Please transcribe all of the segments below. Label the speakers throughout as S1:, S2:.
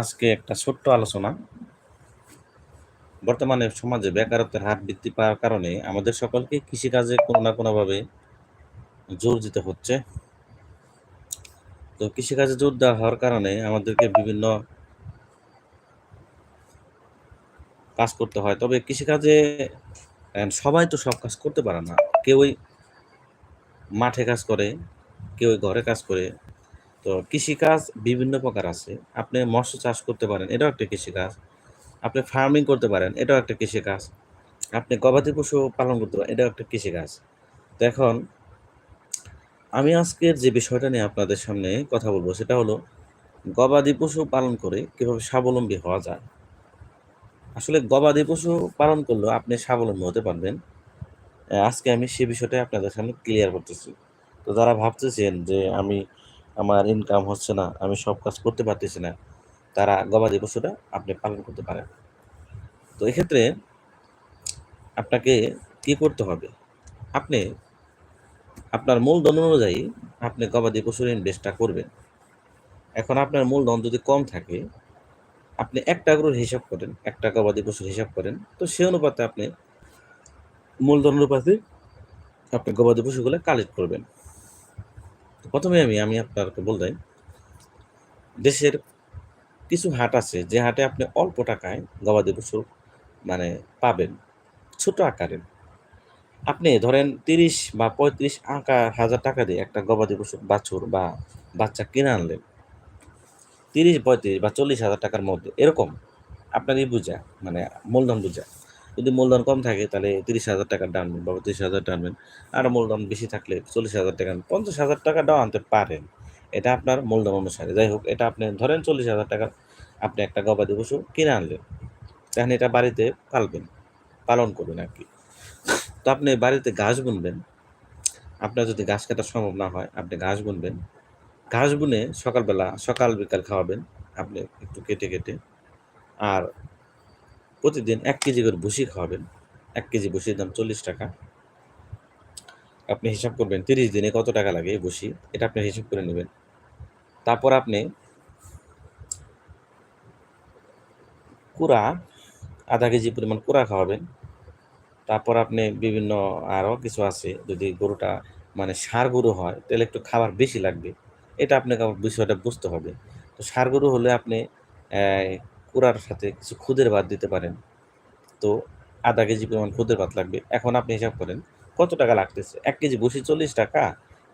S1: আজকে একটা ছোট্ট আলোচনা। বর্তমানে সমাজে বেকারত্বের হার বৃদ্ধি পাওয়ার কারণে আমাদের সকলকে কৃষিকাজে কোনো না কোনোভাবে জোর দিতে হচ্ছে। তো কৃষিকাজে জোর দেওয়া হওয়ার কারণে আমাদেরকে বিভিন্ন কাজ করতে হয়। তবে কৃষিকাজে সবাই তো সব কাজ করতে পারে না। কেউই মাঠে কাজ করে কেউ ঘরে কাজ করে। তো কৃষিকাজ বিভিন্ন প্রকার আছে। আপনি মৎস্য চাষ করতে পারেন, এটাও একটা কৃষিকাজ। আপনি ফার্মিং করতে পারেন, এটাও একটা কৃষিকাজ। আপনি গবাদি পশু পালন করতে পারেন, এটাও একটা কৃষিকাজ। তো এখন আমি আজকের যে বিষয়টা নিয়ে আপনাদের সামনে কথা বলব, সেটা হলো গবাদি পশু পালন করে কীভাবে স্বাবলম্বী হওয়া যায়। আসলে গবাদি পশু পালন করলেও আপনি স্বাবলম্বী হতে পারবেন। আজকে আমি সে বিষয়টা আপনাদের সামনে ক্লিয়ার করতেছি। তো যারা ভাবতেছেন যে আমি আমার ইনকাম হচ্ছে না, আমি সব কাজ করতে পারতেছি না, তারা গবাদি পশুটা আপনি পালন করতে পারেন। তো এক্ষেত্রে আপনাকে কি করতে হবে? আপনি, আপনার মূলধন অনুযায়ী আপনি গবাদি পশুর ইনভেস্টটা করবেন। এখন আপনার মূলধন যদি কম থাকে, আপনি একটা গরুর হিসাব করেন একটা গবাদি পশুর হিসাব করেন, তো সে অনুপাতে আপনি মূলধন অনুপাতে আপনি গবাদি পশুগুলো কালেক্ট করবেন। প্রথমে আমি আমি আপনাকে বলতে দেশের কিছু হাট আছে, যে হাটে আপনি অল্প টাকায় গবাদি পশু মানে পাবেন, ছোট আকারের। আপনি ধরেন তিরিশ বা পঁয়ত্রিশ আঁকা হাজার টাকা দিয়ে একটা গবাদি পশু, বাছুর বা বাচ্চা কিনে আনলেন, তিরিশ, পঁয়ত্রিশ বা চল্লিশ হাজার টাকার মধ্যে, এরকম আপনার আপনারই বুঝা মানে মূলধন বুঝা। যদি মূলধন কম থাকে, তাহলে তিরিশ হাজার টাকা ডানবেন বা তিরিশ হাজার টানবেন। আর মূলধন বেশি থাকলে চল্লিশ হাজার টাকা, পঞ্চাশ হাজার টাকা দাও আনতে পারেন। এটা আপনার মূলধন অনুসারে। যাই হোক, এটা আপনি ধরেন চল্লিশ হাজার টাকা আপনি একটা গবাদি পশু কিনে আনলেন। তখন এটা বাড়িতে পালবেন, পালন করবেন আর কি। তো আপনি বাড়িতে ঘাস বুনবেন। আপনার যদি ঘাস কাটা সম্ভব না হয়, আপনি ঘাস বুনবেন। ঘাস বুনে সকালবেলা, সকাল বিকাল খাওয়াবেন। আপনি একটু কেটে কেটে। আর প্রতিদিন এক কেজি করে ভুসি খাওয়াবেন। এক কেজি ভুসির দাম চল্লিশ টাকা। আপনি হিসাব করবেন তিরিশ দিনে কত টাকা লাগে ভুসি, এটা আপনি হিসাব করে নেবেন। তারপর আপনি কুড়া, আধা কেজি পরিমাণ কুড়া খাওয়াবেন। তারপর আপনি বিভিন্ন আরও কিছু আছে, যদি গরুটা মানে সার গরু হয়, তাহলে একটু খাবার বেশি লাগবে। এটা আপনাকে বিষয়টা বুঝতে হবে। তো সার গরু হলে আপনি কুড়ার সাথে কিছু খুদের ভাত দিতে পারেন। তো আধা কেজি পরিমাণ খুদের ভাত লাগবে। এখন আপনি হিসাব করেন, কত টাকা লাগতেছে? এক কেজি বসি চল্লিশ টাকা,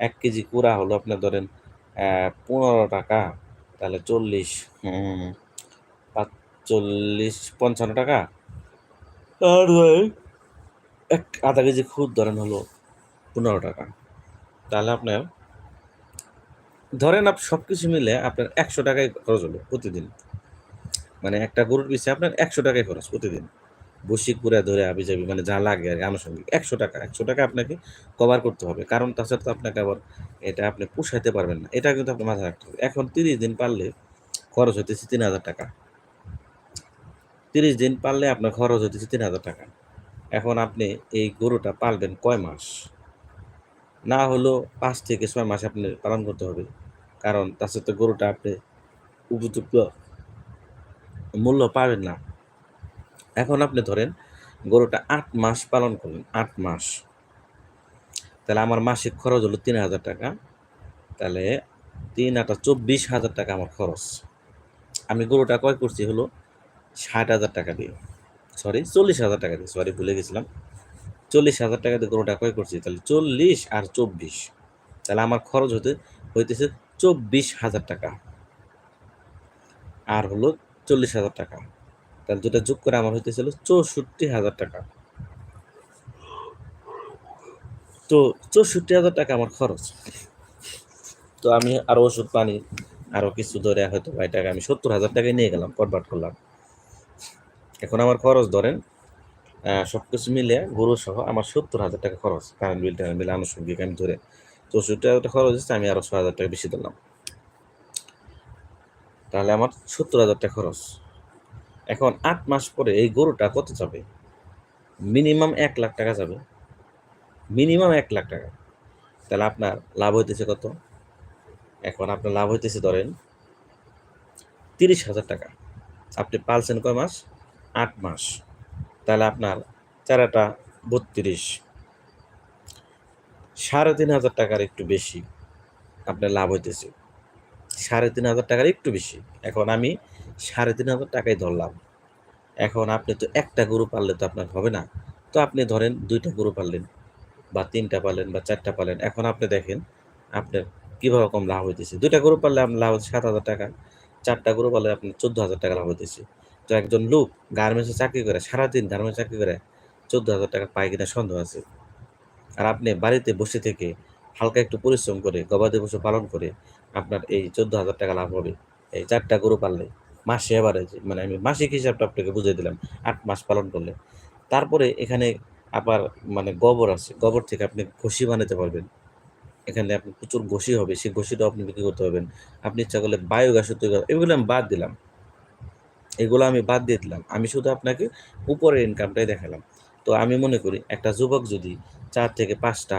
S1: এক কেজি কুড়া হলো আপনার ধরেন পনেরো টাকা, তাহলে চল্লিশ চল্লিশ পঞ্চান্ন টাকা। আর এক আধা কেজি খুদ ধরেন হলো পনেরো টাকা। তাহলে আপনার, ধরেন আপ সব কিছু মিলে আপনার একশো টাকায় খরচ হলো প্রতিদিন। মানে একটা গরুর পিছে আপনার একশো টাকায় খরচ প্রতিদিন। বসি করে ধরে আবি যাবি মানে যা লাগে আর আনুষঙ্গিক। একশো টাকা একশো টাকা আপনাকে কভার করতে হবে। কারণ তাছাড়া তো আপনাকে আবার এটা আপনি পুষাইতে পারবেন না। এটা কিন্তু আপনার মাথায় রাখতে হবে। এখন তিরিশ দিন পারলে খরচ হইতেছে তিন হাজার টাকা। তিরিশ দিন পারলে আপনার খরচ হইতেছে তিন হাজার টাকা। এখন আপনি এই গরুটা পালবেন কয় মাস? না হলো পাঁচ থেকে ছয় মাস আপনি পালন করতে হবে। কারণ তাছাড়া তো গরুটা আপনি উপযুক্ত মূল্য পাবেন না। এখন আপনি ধরেন গরুটা আট মাস পালন করলেন, আট মাস। তাহলে আমার মাসিক খরচ হলো তিন হাজার টাকা। তাহলে তিন আটা চব্বিশ হাজার টাকা আমার খরচ। আমি গরুটা ক্রয় করছি হলো ষাট হাজার টাকা দিয়ে। সরি চল্লিশ হাজার টাকা দিয়ে সরি ভুলে গেছিলাম। চল্লিশ হাজার টাকা দিয়ে গরুটা ক্রয় করছি, তাহলে চল্লিশ আর চব্বিশ। তাহলে আমার খরচ হতে হইতেছে চব্বিশ হাজার টাকা। আর হলো চল্লিশ হাজার টাকা। তাহলে দুটা যোগ করে আমার হইতেছিল চৌষট্টি হাজার টাকা। তো চৌষট্টি হাজার টাকা আমার খরচ। তো আমি আরও ওষুধ, পানি আরও কিছু ধরে হয়তো ভাই টাকা আমি সত্তর হাজার টাকায় নিয়ে গেলাম, কনভার্ট করলাম। এখন আমার খরচ ধরেন সব কিছু মিলে গরু সহ আমার সত্তর হাজার টাকা খরচ। কারেন্ট বিল, টারেন্ট বিল, আনুষঙ্গিক আমি ধরে চৌষট্টি হাজার টাকা খরচ হচ্ছে আমি আরও ছ হাজার টাকা বেশি দিলাম। তাহলে আমার সত্তর হাজার টাকা খরচ। এখন আট মাস পরে এই গরুটা কত যাবে? মিনিমাম এক লাখ টাকা যাবে। মিনিমাম এক লাখ টাকা। তাহলে আপনার লাভ হইতেছে কত? এখন আপনার লাভ হইতেছে ধরেন তিরিশ হাজার টাকা। আপনি পালছেন কয় মাস? আট মাস। তাহলে আপনার চারাটা বত্রিশ। সাড়ে তিন হাজার টাকার একটু বেশি আপনার লাভ হইতেছে। সাড়ে তিন হাজার টাকার একটু বেশি। এখন আমি সাড়ে তিন হাজার টাকাই ধরলাম। এখন আপনি তো একটা গরু পাললে তো আপনার হবে না। তো আপনি ধরেন দুইটা গরু পাললেন বা তিনটা পালেন বা চারটা পালেন এখন আপনি দেখেন, আপনার কীভাবে কম লাভ হইতেছে? দুইটা গরু পাললে আপনার লাভ হচ্ছে সাত হাজার টাকা, চারটা গরু পাললে আপনার চোদ্দ হাজার টাকা লাভ হইতেছে। তো একজন লোক গার্মেন্টসে চাকরি করে, সারাদিন গার্মেন্টস চাকরি করে, চোদ্দ হাজার টাকা পায় কিনা সন্দেহ আছে। আর আপনি বাড়িতে বসে থেকে হালকা একটু পরিশ্রম করে, গবাদি পশু পালন করে আপনার এই চোদ্দ হাজার টাকা লাভ হবে। এই চারটা গরু পাললে মাসে এবারে মানে আমি মাসিক হিসাবটা আপনাকে বুঝিয়ে দিলাম, আট মাস পালন করলে। তারপরে এখানে আবার মানে গোবর আছে, গোবর থেকে আপনি ঘষি বানাতে পারবেন। এখানে আপনি প্রচুর ঘষি হবে, সেই ঘষিটাও আপনি বিক্রি করতে পারবেন। আপনি ইচ্ছা করলে বায়োগ্যাসও তৈরি এগুলো আমি বাদ দিলাম। এগুলো আমি বাদ দিয়ে দিলাম। আমি শুধু আপনাকে উপরের ইনকামটাই দেখালাম। তো আমি মনে করি একটা যুবক যদি চার থেকে পাঁচটা,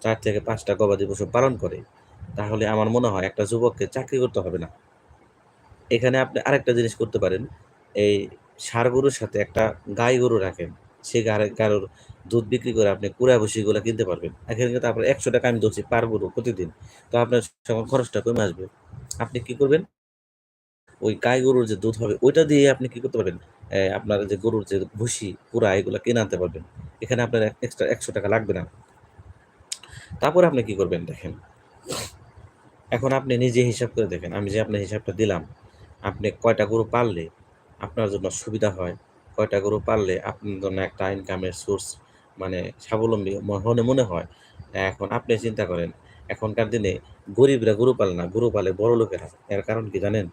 S1: চার থেকে পাঁচটা গবাদি পশু পালন করে তাহলে আমার মনে হয় একটা যুবককে চাকরি করতে হবে না। এখানে আপনি আরেকটা জিনিস করতে পারেন। এই ষাঁড় গরুর সাথে একটা গাই গরু রাখেন। গাড়ি গারুর দুধ বিক্রি করে আপনি কুড়া ভুসিগুলো কিনতে পারবেন। এখানে কিন্তু আপনার একশো টাকা আমি ধরছি পার গরু প্রতিদিন। তো আপনার তখন খরচটা কমে আসবে। আপনি কি করবেন? ওই গাই গরুর যে দুধ হবে, ওইটা দিয়ে আপনি কি করতে পারবেন? আপনার যে গরুর যে ভুসি কুড়া এগুলো কিনে আনতে পারবেন। এখানে আপনার এক্সট্রা একশো টাকা লাগবে না। তারপরে আপনি কি করবেন দেখেন? এখন আপনি নিজে হিসাব করে দেখেন, আমি যে আপনার হিসাবটা দিলাম, আপনি কয়টা গরু পাললে আপনার জন্য সুবিধা হয়? কয়টা গরু পাললে আপনার জন্য একটা ইনকামের সোর্স মানে স্বাবলম্বী মনে মনে হয়? এখন আপনি চিন্তা করেন, এখনকার দিনে গরিবরা গরু পালে না, গরু পালে বড় লোকেরা। এর কারণ কি জানেন?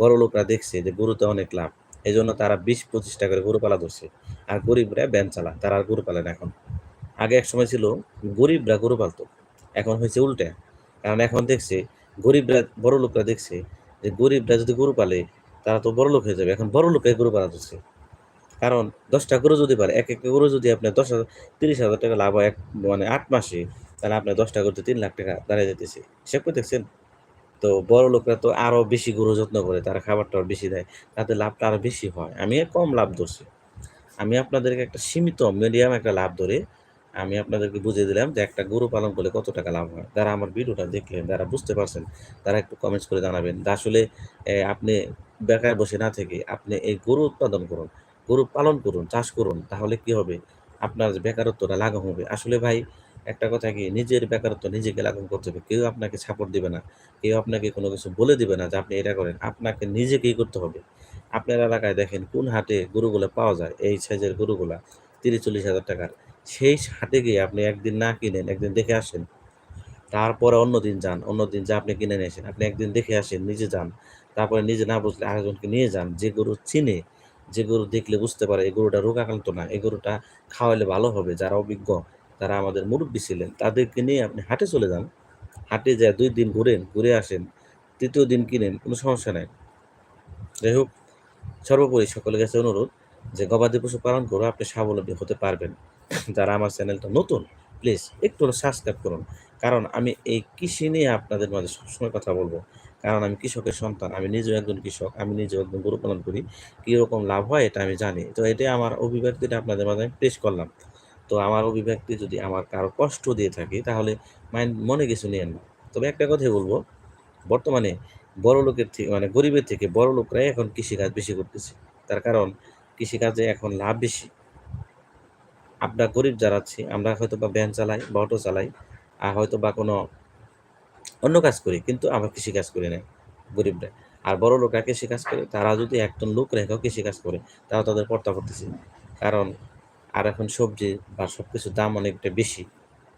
S1: বড় লোকরা দেখছে যে গরুতে অনেক লাভ এই জন্য তারা বিশ পঁচিশ করে গরু পালা ধরছে। আর গরিবরা ব্যান চালা তারা আর গরু পালে না এখন। আগে এক সময় ছিল গরিবরা গরু পালতো, এখন হয়েছে উল্টে। কারণ এখন দেখছে গরিবরা, বড় লোকরা দেখছে যে গরিবরা যদি গরু পালে তারা তো বড় লোক হয়ে যাবে। এখন বড় লোকে গরু পালা ধরছে কারণ দশটা গরু যদি পারে এক একটা গরু যদি আপনার দশ হাজার, তিরিশ হাজার টাকা লাভ হয় এক মানে আট মাসে, তাহলে আপনার দশটা গরুতে তিন লাখ টাকা দাঁড়িয়ে যেতেছে হিসাব করে দেখছেন? তো বড় লোকরা তো আরও বেশি গরু যত্ন করে, তারা খাবারটা বেশি দেয় তাতে লাভটা আরও বেশি হয়। আমি কম লাভ ধরছি। আমি আপনাদেরকে একটা সীমিত, মিডিয়াম একটা লাভ ধরে আমি আপনাদেরকে বুঝিয়ে দিলাম যে একটা গরু পালন করলে কত টাকা লাভ হয়। যারা আমার ভিডিওটা দেখলেন, যারা বুঝতে পারছেন, তারা একটু কমেন্টস করে জানাবেন আসলে আপনি বেকার বসে না থেকে আপনি এই গরু উৎপাদন করুন, গরু পালন করুন, চাষ করুন, তাহলে কি হবে? আপনার বেকারত্বটা লাঘব হবে। আসলে ভাই, একটা কথা কি, নিজের বেকারত্ব নিজেকে লাঘব করতে হবে। কেউ আপনাকে সাপোর্ট দিবে না। কেউ আপনাকে কোনো কিছু বলে দিবে না যে আপনি এটা করেন। আপনাকে নিজেকেই করতে হবে। আপনার এলাকায় দেখেন কোন হাটে গরুগুলো পাওয়া যায়? এই সাইজের গরুগুলা তিরিশ চল্লিশ হাজার টাকার। সেই হাটে গিয়ে আপনি একদিন না কিনেন, একদিন দেখে আসেন। তারপরে অন্য দিন যান, অন্য দিন যা আপনি কিনে নিয়েছেন। আপনি একদিন দেখে আসেন, নিজে যান। তারপরে নিজে না বুঝলে আরেকজনকে নিয়ে যান। যে গরু চিনে, যে গরু দেখলে বুঝতে পারে, এই গরুটা রোগাক্রান্ত না, এই গরুটা খাওয়ালে ভালো হবে। যারা অভিজ্ঞ, তারা আমাদের মুরব্বী ছিলেন, তাদেরকে নিয়ে আপনি হাটে চলে যান। হাটে যায় দুই দিন ঘুরেন, ঘুরে আসেন, তৃতীয় দিন কিনেন, কোনো সমস্যা নাই। যাই হোক, সর্বোপরি সকলের কাছে অনুরোধ যে গবাদি পশু পালন করে, আপনি স্বাবলম্বী হতে পারবেন। যারা আমার চ্যানেলটা নতুন প্লিজ একটু সাবস্ক্রাইব করুন। কারণ আমি এই কৃষি নিয়ে আপনাদের মাঝে সবসময় কথা বলব। কারণ আমি কৃষকের সন্তান, আমি নিজেও একজন কৃষক, আমি নিজেও একজন গরু পালন করি। কীরকম লাভ হয় এটা আমি জানি। তো এটাই আমার অভিব্যক্তিটা আপনাদের মাঝে আমি পেশ করলাম। তো আমার অভিব্যক্তি যদি আমার কারও কষ্ট দিয়ে থাকি, তাহলে মাইন্ড মনে কিছু নিয়েন না। তবে একটা কথাই বলব, বর্তমানে বড় লোকের থেকে মানে গরিবের থেকে বড় লোকরাই এখন কৃষিকাজ বেশি করতেছে। তার কারণ কৃষিকাজে এখন লাভ বেশি। আমরা গরিব যারা আছি আমরা হয়তো বা ভ্যান চালাই বা অটো চালাই, আর হয়তো বা কোনো অন্য কাজ করি, কিন্তু আমরা কৃষিকাজ করি না, গরিবরা। আর বড় লোকরা কৃষিকাজ করে, তারা যদি একজন লোক রেখেও কৃষিকাজ করে, তারা তাদের পর্তা করতেছে। কারণ আর এখন সবজি বা সব কিছুর দাম অনেকটা বেশি,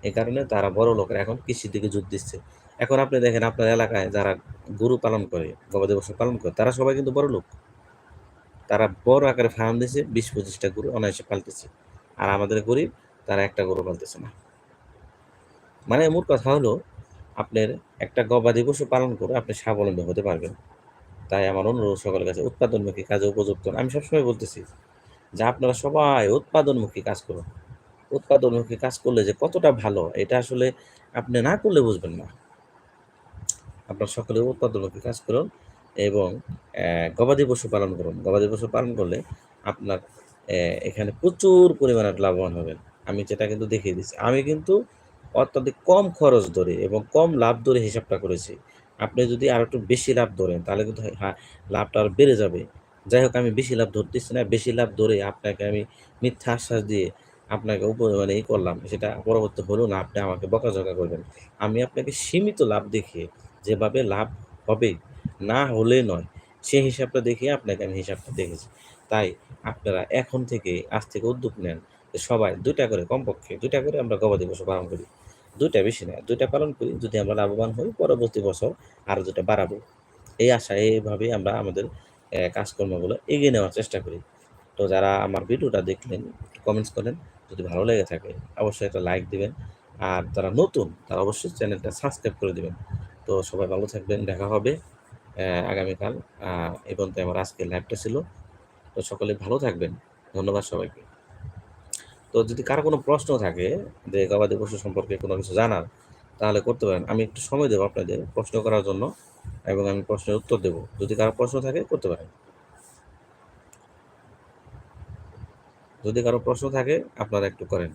S1: এ কারণে তারা বড় লোকরা এখন কৃষির দিকে জোর দিচ্ছে। এখন আপনি দেখেন আপনার এলাকায় যারা গরু পালন করে, গবাদি পশু পালন করে, তারা সবাই কিন্তু বড় লোক। তারা বড় আকারে ফার্ম দিয়েছে বিশ পঁচিশটা গরু অনায়াসে পালতেছে। আর আমাদের গরিব, তারা একটা গরু পালতেছে না। মানে মোট কথা হলো, আপনার একটা গবাদি পশু পালন করে আপনি স্বাবলম্বী হতে পারবেন। তাই আমার অনুরোধ সকলের কাছে, উৎপাদনমুখী কাজে উপযুক্ত আমি সবসময় বলতেছি যে আপনারা সবাই উৎপাদনমুখী কাজ করুন। উৎপাদনমুখী কাজ করলে যে কতটা ভালো, এটা আসলে আপনি না করলে বুঝবেন না। আপনার সকলে উৎপাদনমুখী কাজ করুন এবং গবাদি পশু পালন করুন। গবাদি পশু পালন করলে আপনার এখানে প্রচুর পরিমাণে লাভবান হবেন। আমি যেটা কিন্তু দেখিয়ে দিচ্ছি, আমি কিন্তু অত্যাধিক কম খরচ ধরে এবং কম লাভ ধরে হিসাবটা করেছি। আপনি যদি আর একটু বেশি লাভ ধরেন, তাহলে কিন্তু হ্যাঁ লাভটা আর বেড়ে যাবে। যাই হোক, আমি বেশি লাভ ধরতেছি না, বেশি লাভ ধরে আপনাকে আমি মিথ্যা আশ্বাস দিয়ে আপনাকে উপ মানে ই করলাম, সেটা পরবর্তী হলো না, আপনি আমাকে বকাঝকা করবেন। আমি আপনাকে সীমিত লাভ দেখিয়ে যেভাবে লাভ হবে না হলে নয়, সেই হিসাবটা দেখিয়ে আপনাকে আমি হিসাবটা দেখেছি। তাই আপনারা এখন থেকে আজ থেকে উদ্যোগ নেন যে সবাই দুইটা করে কমপক্ষে দুইটা করে আমরা গবাদি পশু পালন করি। দুইটা বেশি না, দুইটা পালন করি যদি আমরা লাভবান হই পরবর্তী বছর আরও দুটা বাড়াবো। এই আশা এইভাবেই আমরা আমাদের কাজকর্মগুলো এগিয়ে নেওয়ার চেষ্টা করি। তো যারা আমার ভিডিওটা দেখলেন কমেন্টস করেন, যদি ভালো লেগে থাকে অবশ্যই একটা লাইক দিবেন। আর যারা নতুন, তারা অবশ্যই চ্যানেলটা সাবস্ক্রাইব করে দিবেন। তো সবাই ভালো থাকবেন, দেখা হবে আগামীকাল। এই পর্যন্ত আমার আজকের লাইভটা ছিল। তো সকলে ভালো থাকবেন। ধন্যবাদ সবাইকে। তো যদি কারও কোনো প্রশ্ন থাকে যে গবাদি পশু সম্পর্কে কোনো কিছু জানার, তাহলে করতে পারেন। আমি একটু সময় দেবো আপনাদের প্রশ্ন করার জন্য এবং আমি প্রশ্নের উত্তর দেব। যদি কারও প্রশ্ন থাকে, করতে পারেন। যদি কারও প্রশ্ন থাকে, আপনারা একটু করেন।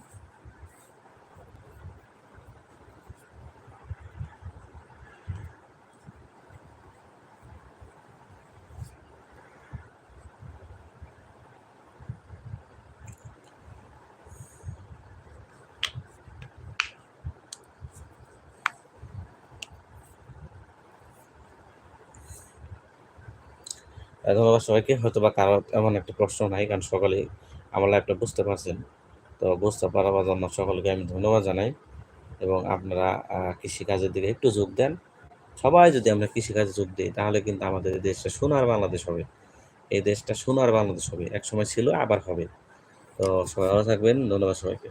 S1: ধন্যবাদ সবাইকে। হয়তো বা কারও এমন একটা প্রশ্ন নাই, কারণ সকলেই আমার লাইফটা বুঝতে পারছেন। তো বুঝতে পারার জন্য সকলকে আমি ধন্যবাদ জানাই। এবং আপনারা কৃষিকাজের দিকে একটু যোগ দেন। সবাই যদি আমরা কৃষিকাজে যোগ দিই, তাহলে কিন্তু আমাদের দেশটা সোনার বাংলাদেশ হবে। এই দেশটা সোনার বাংলাদেশ হবে। এক সময় ছিল, আবার হবে। তো সবাই ভালো থাকবেন। ধন্যবাদ সবাইকে।